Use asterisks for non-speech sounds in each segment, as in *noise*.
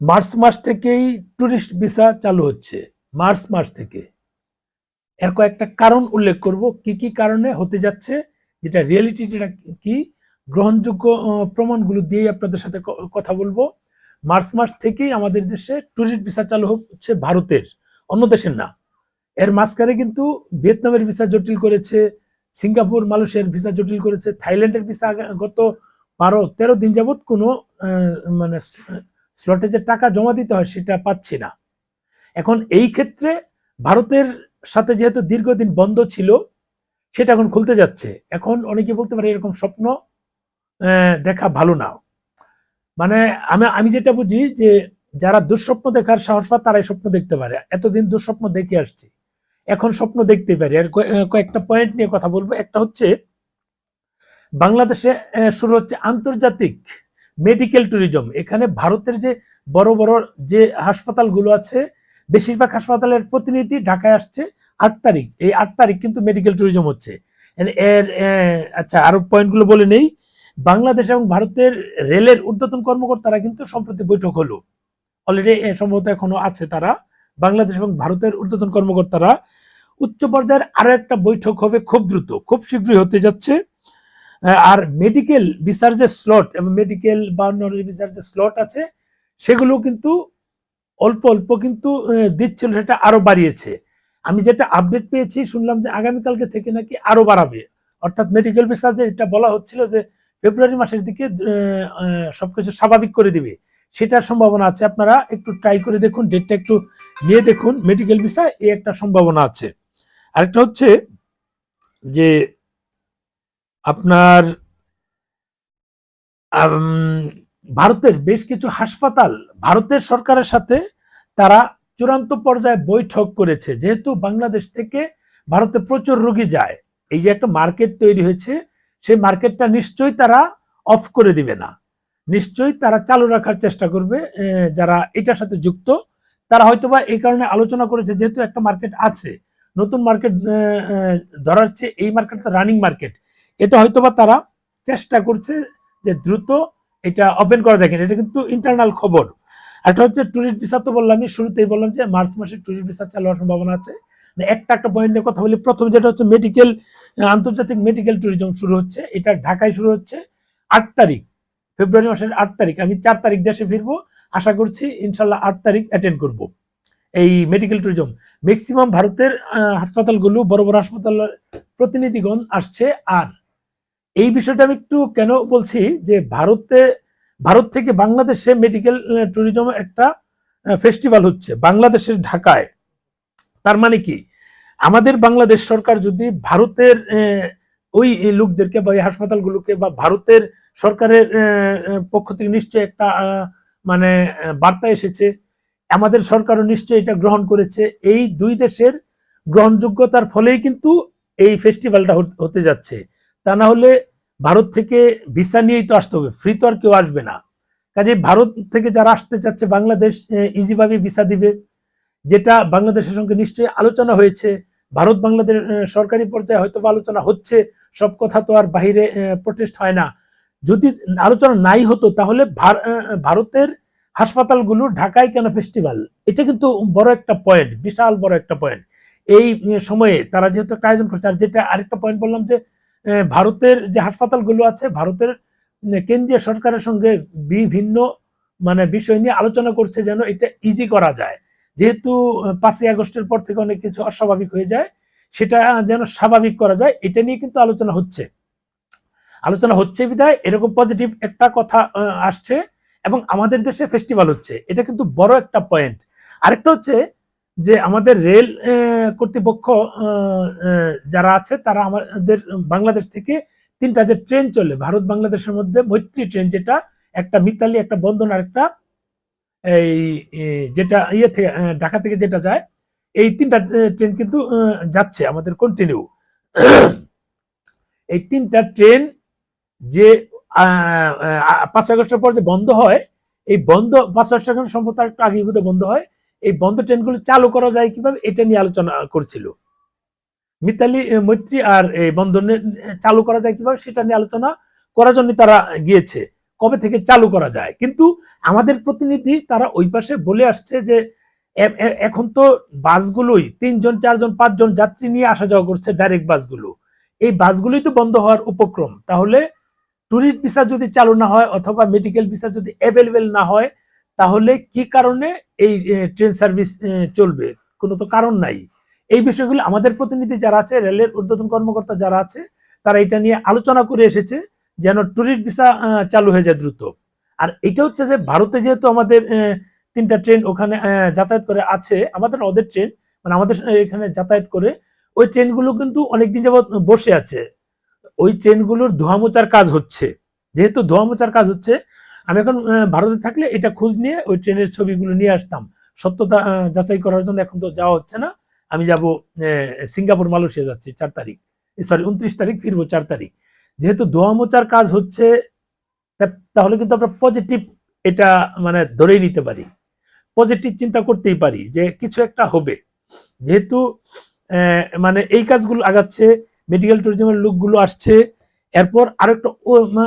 March মাস থেকেই tourist visa চালু হচ্ছে। মার্চ মাস থেকে। এর কয়েকটা কারণ উল্লেখ করব। কি কি কারণে হতে যাচ্ছে? যেটা রিয়েলিটিটা কি? গ্রহণযোগ্য প্রমাণগুলো দিয়েই আপনাদের সাথে কথা বলব। মার্চ মাস থেকেই আমাদের দেশে ট্যুরিস্ট ভিসা চালু হচ্ছে ভারতের, অন্য দেশের না। এর মাঝখানে কিন্তু ভিয়েতনামের ভিসা জটিল করেছে, সিঙ্গাপুর, মালয়েশিয়ার ভিসা জটিল করেছে, থাইল্যান্ডের ভিসা গত বারো, তেরো দিন যাবৎ কোনো মানে স্লটে যে টাকা জমা দিতে হয় সেটা পাচ্ছি না। এখন এই ক্ষেত্রে ভারতের সাথে যেহেতু দীর্ঘদিন বন্ধ ছিল, সেটা এখন খুলতে যাচ্ছে। এখন অনেকে বলতে পারে এরকম স্বপ্ন দেখা ভালো না। মানে আমি আমি যেটা বুঝি যে যারা দুঃস্বপ্ন দেখার সাহস পায়, তারাই স্বপ্ন দেখতে পারে। এতদিন দুঃস্বপ্ন দেখে আসছি। এখন স্বপ্ন দেখতে পারি। আর কয়ে- কয়েকটা পয়েন্ট নিয়ে কথা বলব। একটা হচ্ছে, বাংলাদেশে শুরু হচ্ছে আন্তর্জাতিক মেডিকেল ট্যুরিজম এখানে ভারতের যে বড় বড় যে হাসপাতালগুলো আছে, বেশিরভাগ হাসপাতালের প্রতিনিধি ঢাকায় আসছে আট তারিখ। এই আট তারিখ কিন্তু মেডিকেল ট্যুরিজম হচ্ছে। এর আচ্ছা আরও পয়েন্টগুলো বলে নেই। বাংলাদেশ এবং ভারতের রেলের ঊর্ধ্বতন কর্মকর্তারা কিন্তু সম্প্রতি বৈঠক হলো। অলরেডি সম্ভবত এখনও আছে তারা। বাংলাদেশ এবং ভারতের ঊর্ধ্বতন কর্মকর্তারা উচ্চ পর্যায়ের আরও একটা বৈঠক হবে খুব দ্রুত, খুব শীঘ্রই হতে যাচ্ছে। আর মেডিকেল ভিসার যে স্লট এবং মেডিকেল বা অন্যান্য ভিসার যে স্লট আছে, সেগুলো কিন্তু অল্প অল্প কিন্তু দিচ্ছিল, সেটা আরও বাড়িয়েছে। আমি যেটা আপডেট পেয়েছি, শুনলাম যে আগামীকালকে থেকে নাকি আরও বাড়াবে। অর্থাৎ মেডিকেল ভিসা যে এটা বলা হচ্ছিল যে ফেব্রুয়ারি মাসের দিকে সবকিছু স্বাভাবিক করে দিবে। সেটার সম্ভাবনা আছে, আপনারা একটু ট্রাই করে দেখুন ডেটটা একটু নিয়ে দেখুন। মেডিকেল ভিসা এই একটা সম্ভাবনা আছে। আরেকটা হচ্ছে যে আপনার ভারতের বেশ কিছু হাসপাতাল ভারতের সরকারের সাথে তারা চূড়ান্ত পর্যায়ে বৈঠক করেছে। যেহেতু বাংলাদেশ থেকে ভারতে প্রচুর রোগী যায়, এই যে একটা মার্কেট তৈরি হয়েছে, সেই মার্কেটটা নিশ্চয়ই তারা অফ করে দিবে না। নিশ্চয়ই তারা চালু রাখার চেষ্টা করবে যারা এটার সাথে যুক্ত। তারা হয়তোবা এই কারণে আলোচনা করেছে, যেহেতু একটা মার্কেট আছে, নতুন মার্কেট ধরার চেয়ে এই মার্কেটটা রানিং মার্কেট এটা হয়তোবা তারা চেষ্টা করছে যে দ্রুত এটা ওপেন করা। দেখেন, এটা কিন্তু ইন্টারনাল খবর। একটা হচ্ছে ট্যুরিস্ট ভিসা তো বললাম আমি, শুরুতেই বললাম যে মার্চ মাসে ট্যুরিস্ট ভিসা চালু হওয়ার সম্ভাবনা আছে। মানে একটা একটা পয়েন্ট নিয়ে কথা বলি। প্রথম যেটা হচ্ছে মেডিকেল আন্তর্জাতিক মেডিকেল ট্যুরিজম শুরু হচ্ছে। এটা ঢাকায় শুরু হচ্ছে আট তারিখ, ফেব্রুয়ারি মাসের আট তারিখ। আমি চার তারিখ দেশে ফিরবো। আশা করছি ইনশাল্লাহ আট তারিখ অ্যাটেন্ড করব এই মেডিকেল ট্যুরিজম ম্যাক্সিমাম ভারতের হাসপাতালগুলো, বড় বড় হাসপাতাল প্রতিনিধিগণ আসছে। আর এই বিষয়টা আমি একটু কেন বলছি যে ভারতে, ভারত থেকে বাংলাদেশে মেডিকেল ট্যুরিজম একটা ফেস্টিভ্যাল হচ্ছে বাংলাদেশের ঢাকায়। তার মানে কি? আমাদের বাংলাদেশ সরকার যদি ভারতের ওই লোকদেরকে বা এই হাসপাতালগুলোকে বা ভারতের সরকারের পক্ষ থেকে নিশ্চয়ই একটা মানে বার্তা এসেছে, আমাদের সরকারও নিশ্চয়ই এটা গ্রহণ করেছে। এই দুই দেশের গ্রহণযোগ্যতার ফলেই কিন্তু এই ফেস্টিভ্যালটা হতে যাচ্ছে। তা না হলে ভারত থেকে ভিসা নিয়েই তো আসতে হবে ফ্রি তো আর কেউ আসবে না। কাজে ভারত থেকে যারা আসতে চাচ্ছে, বাংলাদেশ ইজিভাবে ভিসা দিবে, যেটা বাংলাদেশের সঙ্গে নিশ্চয়ই আলোচনা হয়েছে, ভারত, বাংলাদেশ সরকারি পর্যায়ে হয়তো আলোচনা হচ্ছে, সব কথা তো আর বাহিরে প্রটেস্ট হয় না। যদি আলোচনা নাই হতো, তাহলে ভারতের হাসপাতালগুলো ঢাকায় কেন ফেস্টিভ্যাল এটা কিন্তু বড় একটা পয়েন্ট বিশাল বড় একটা পয়েন্ট এই সময়ে তারা যেহেতু একটা আয়োজন করছে, আর যেটা আরেকটা পয়েন্ট বললাম যে ভারতের যে হাসপাতালগুলো আছে, ভারতের কেন্দ্রীয় সরকারের সঙ্গে বিভিন্ন মানে বিষয় নিয়ে আলোচনা করছে যেন এটা ইজি করা যায়। যেহেতু পাঁচই আগস্টের পর থেকে অনেক কিছু অস্বাভাবিক হয়ে যায়, সেটা যেন স্বাভাবিক করা যায়, এটা নিয়ে কিন্তু আলোচনা হচ্ছে। আলোচনা হচ্ছে বিধায় এরকম পজিটিভ একটা কথা আসছে এবং আমাদের দেশে ফেস্টিভ্যাল হচ্ছে। এটা কিন্তু বড় একটা পয়েন্ট আরেকটা হচ্ছে যে আমাদের রেল কর্তৃপক্ষ যারা আছে, তারা আমাদের বাংলাদেশ থেকে তিনটা যে ট্রেন চলে, ভারত বাংলাদেশের মধ্যে মৈত্রী ট্রেন যেটা, একটা মিতালি, একটা বন্ধন আর একটা এই যেটা ইয়ে থেকে ঢাকা থেকে যেটা যায়, এই তিনটা ট্রেন কিন্তু যাচ্ছে আমাদের কন্টিনিউ এই তিনটা ট্রেন যে পাঁচ আগস্টের পর যে বন্ধ হয়, এই বন্ধ, পাঁচ আগস্টের এখন সম্ভবত একটু আগে বন্ধ হয় এই বন্ধ ট্রেনগুলো চালু করা যায় কীভাবে? এটা নিয়ে আলোচনা করছিল। মিতালি মৈত্রী আর এই বন্ধনে চালু করা যায় কীভাবে সেটা নিয়ে আলোচনা করার জন্য তারা গিয়েছে, কবে থেকে চালু করা যায়। কিন্তু আমাদের প্রতিনিধি তারা ওই পাশে বলে আসছে যে এখন তো বাসগুলোই তিনজন, চারজন, পাঁচজন যাত্রী নিয়ে আসা যাওয়া করছে ডাইরেক্ট বাসগুলো। এই বাসগুলোই তো বন্ধ হওয়ার উপক্রম। তাহলে ট্যুরিস্ট ভিসা যদি চালু না হয় অথবা মেডিকেল ভিসা যদি অ্যাভেলেবেল না হয় তাহলে কি কারণে এই ট্রেন সার্ভিস চলবে? কোনো তো কারণ নাই। এই বিষয়গুলো আমাদের প্রতিনিধি যারা আছে, রেলের ঊর্ধ্বতন কর্মকর্তা যারা আছে, তারা এটা নিয়ে আলোচনা করে এসেছে যেন ট্যুরিস্ট ভিসা চালু হয়ে যায় দ্রুত। আর এটা হচ্ছে যে ভারতে যেহেতু আমাদের তিনটা ট্রেন ওখানে যাতায়াত করে আছে, আমাদের ওদের ট্রেন মানে আমাদের এখানে যাতায়াত করে, ওই ট্রেনগুলো কিন্তু অনেকদিন যাবত বসে আছে। ওই ট্রেনগুলোর ধোয়া মোচার কাজ হচ্ছে। যেহেতু ধোয়া মোচার কাজ হচ্ছে আমি এখন ভারতে থাকলে এটা খোঁজ নিয়ে ওই ট্রেনের ছবিগুলো নিয়ে আসতাম। সত্যতা যাচাই করার জন্য এখন তো যাওয়া হচ্ছে না। আমি যাব সিঙ্গাপুর, মালয়েশিয়া যাচ্ছি চার তারিখ। সরি উনত্রিশ তারিখ ফিরবো চার তারিখ। যেহেতু ধোয়া মোচার কাজ হচ্ছে তাহলে কিন্তু আমরা পজিটিভ এটা মানে ধরেই নিতে পারি। পজিটিভ চিন্তা করতেই পারি যে কিছু একটা হবে। যেহেতু মানে এই কাজগুলো আগাচ্ছে মেডিকেল ট্যুরিজমের লোকগুলো আসছে এরপর আরেকটা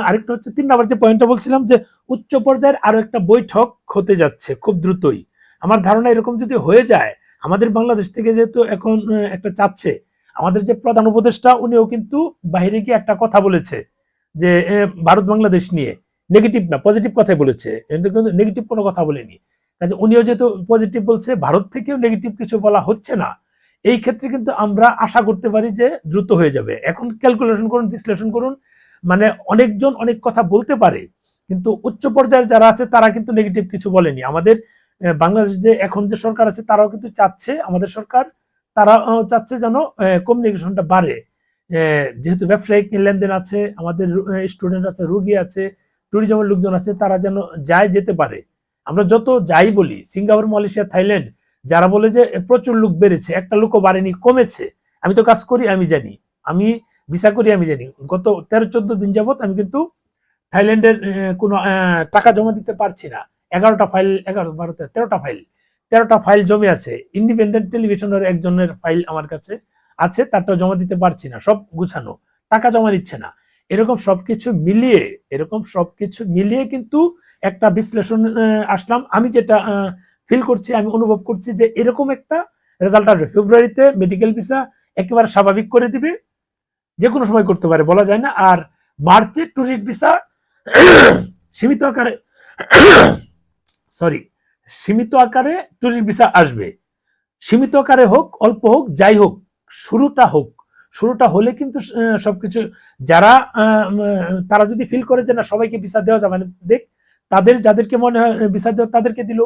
আরেকটা হচ্ছে তিন নম্বর যে পয়েন্টটা বলছিলাম যে উচ্চ পর্যায়ের আরও একটা বৈঠক হতে যাচ্ছে খুব দ্রুতই। আমার ধারণা এরকম যদি হয়ে যায়, আমাদের বাংলাদেশ থেকে যেহেতু এখন একটা চাচ্ছে, আমাদের যে প্রধান উপদেষ্টা উনিও কিন্তু বাইরে গিয়ে একটা কথা বলেছে যে ভারত বাংলাদেশ নিয়ে নেগেটিভ না পজিটিভ কথাই বলেছে। কিন্তু নেগেটিভ কোনো কথা বলেনি। কাজে উনিও যেহেতু পজিটিভ বলছে, ভারত থেকেও নেগেটিভ কিছু বলা হচ্ছে না। এই ক্ষেত্রে কিন্তু আমরা আশা করতে পারি যে দ্রুত হয়ে যাবে। এখন ক্যালকুলেশন করুন, বিশ্লেষণ করুন মানে অনেকজন অনেক কথা বলতে পারে, কিন্তু উচ্চ পর্যায়ের যারা আছে তারা কিন্তু নেগেটিভ কিছু বলেনি। আমাদের বাংলাদেশ যে এখন যে সরকার আছে তারাও কিন্তু চাচ্ছে, আমাদের সরকার তারা চাচ্ছে যেন কমিউনিকেশনটা বাড়ে। যেহেতু ব্যবসায়িক লেনদেন আছে, আমাদের স্টুডেন্ট আছে, রুগী আছে ট্যুরিজমের লোকজন আছে, তারা যেন যায় যেতে পারে। আমরা যত যাই বলি, সিঙ্গাপুর, মালয়েশিয়া, থাইল্যান্ড যারা বলে যে প্রচুর লোক বেড়েছে, একটা লোকও বাড়েনি, কমেছে, আমি তো কাজ করি, আমি জানি। আমি ভিসা করি, আমি জানি। গত তেরো, চোদ্দ দিন যাবত আমি কিন্তু থাইল্যান্ডের কোনো টাকা জমা দিতে পারছি না। এগারোটা ফাইল, এগারো, বারো তেরোটা ফাইল। তেরোটা ফাইল জমে আছে। ইন্ডিপেন্ডেন্ট টেলিভিশনের একজনের ফাইল আমার কাছে আছে তারটা জমা দিতে পারছি না, সব গুছানো। টাকা জমা দিচ্ছে না। এরকম সবকিছু মিলিয়ে, এরকম সবকিছু মিলিয়ে কিন্তু একটা বিশ্লেষণ আসলাম। আমি যেটা ফিল করছি, আমি অনুভব করছি যে এরকম একটা রেজাল্ট আসবে ফেব্রুয়ারিতে মেডিকেল ভিসা একেবারে স্বাভাবিক করে দিবে, যে কোনো সময় করতে পারে, বলা যায় না। আর মার্চে ট্যুরিস্ট ভিসা *coughs* সীমিত আকারে *coughs* সরি সীমিত আকারে ট্যুরিস্ট ভিসা আসবে। সীমিত আকারে হোক, অল্প হোক, যাই হোক, শুরুটা হোক। শুরুটা হলে কিন্তু সবকিছু যারা তারা যদি ফিল করে যে না, সবাইকে ভিসা দেওয়া যাবে দেখ, তাদের, যাদেরকে মনে হয় ভিসা দেওয়া, তাদেরকে দিল।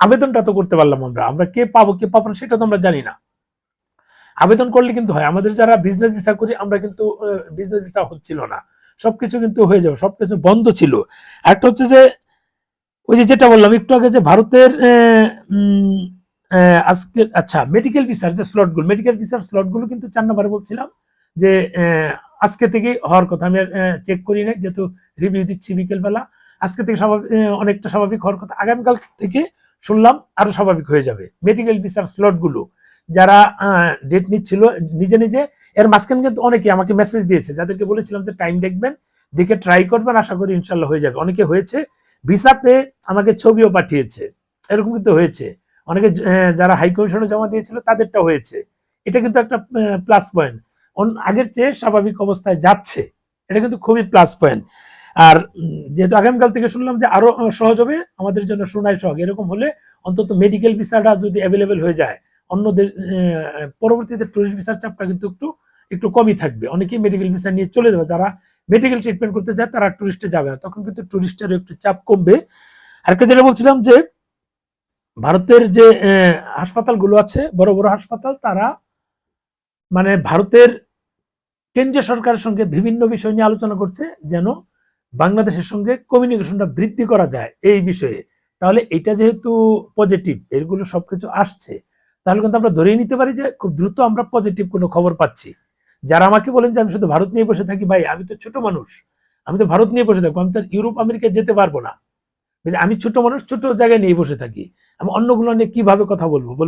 আবেদনটা তো করতে পারলাম আমরা। আমরা কে পাবো কে পাবো না সেটা তো আমরা জানি না। আবেদন করলে কিন্তু হয়, আমাদের যারা বিজনেস ভিসা করি, আমরা কিন্তু বিজনেস ভিসা হচ্ছিল না। সবকিছু কিন্তু হয়ে যাবে, সবকিছু বন্ধ ছিল। একটা হচ্ছে যে, ওই যে যেটা বললাম, একটু আগে যে ভারতের আজকে আচ্ছা মেডিকেল ভিসার যে স্লটগুলো মেডিকেল ভিসার স্লটগুলো কিন্তু চার নম্বরে বলছিলাম যে আজকে থেকে হওয়ার কথা। আমি চেক করি নাই, যেহেতু রিভিউ দিচ্ছি বিকেলবেলা। আজকে থেকে স্বাভাবিক অনেকটা স্বাভাবিক হওয়ার কথা। আগামীকাল থেকে শুনলাম আরও স্বাভাবিক হয়ে যাবে। মেডিকেল ভিসার স্লটগুলো যারা ডেট নিচ্ছিল, নিজে নিজে, এর মাঝখানে কিন্তু অনেকে আমাকে মেসেজ দিয়েছে, যাদেরকে বলেছিলাম যে টাইম দেখবেন, দেখে ট্রাই করবেন, আশা করি ইনশাল্লাহ হয়ে যাবে। অনেকে হয়েছে ভিসা পেয়ে আমাকে ছবিও পাঠিয়েছে। এরকম কিন্তু হয়েছে। অনেকে যারা হাই কমিশনে জমা দিয়েছিল তাদেরটা হয়েছে। এটা কিন্তু একটা প্লাস পয়েন্ট আগের চেয়ে স্বাভাবিক অবস্থায় যাচ্ছে। এটা কিন্তু খুবই প্লাস পয়েন্ট আর যেহেতু আগামীকাল থেকে শুনলাম যে আরও সহজ হবে, আমাদের জন্য শোনাই সহজ। এরকম হলে অন্তত মেডিকেল ভিসাটা যদি অ্যাভেলেবেল হয়ে যায় অন্যদের পরবর্তীতে টুরিস্ট ভিসার চাপটা কিন্তু একটু একটু কমই থাকবে। অনেকেই মেডিকেল ভিসা নিয়ে চলে যাবে। যারা মেডিকেল ট্রিটমেন্ট করতে যায়, তারা টুরিস্টে যাবে না। তখন কিন্তু টুরিস্টের একটু চাপ কমবে। আরেকটা যেটা বলছিলাম যে, ভারতের যে হাসপাতালগুলো আছে, বড় বড় হাসপাতাল, তারা মানে ভারতের কেন্দ্রীয় সরকারের সঙ্গে বিভিন্ন বিষয় নিয়ে আলোচনা করছে, যেন বাংলাদেশের সঙ্গে কমিউনিকেশনটা বৃদ্ধি করা যায় এই বিষয়ে। তাহলে এটা যেহেতু পজিটিভ এগুলো সবকিছু আসছে, তাহলে কিন্তু আমরা ধরেই নিতে পারি যে খুব দ্রুত আমরা পজিটিভ কোনো খবর পাচ্ছি। যারা আমাকে বলেন যে আমি শুধু ভারত নিয়ে বসে থাকি, ভাই, আমি তো ছোট মানুষ, আমি তো ভারত নিয়ে বসে থাকব, আমি তো ইউরোপ, আমেরিকায় যেতে পারব না। আমি ছোট মানুষ, ছোট জায়গায় নিয়ে বসে থাকি। আমি অন্যগুলো নিয়ে কীভাবে কথা বলব? বলুন।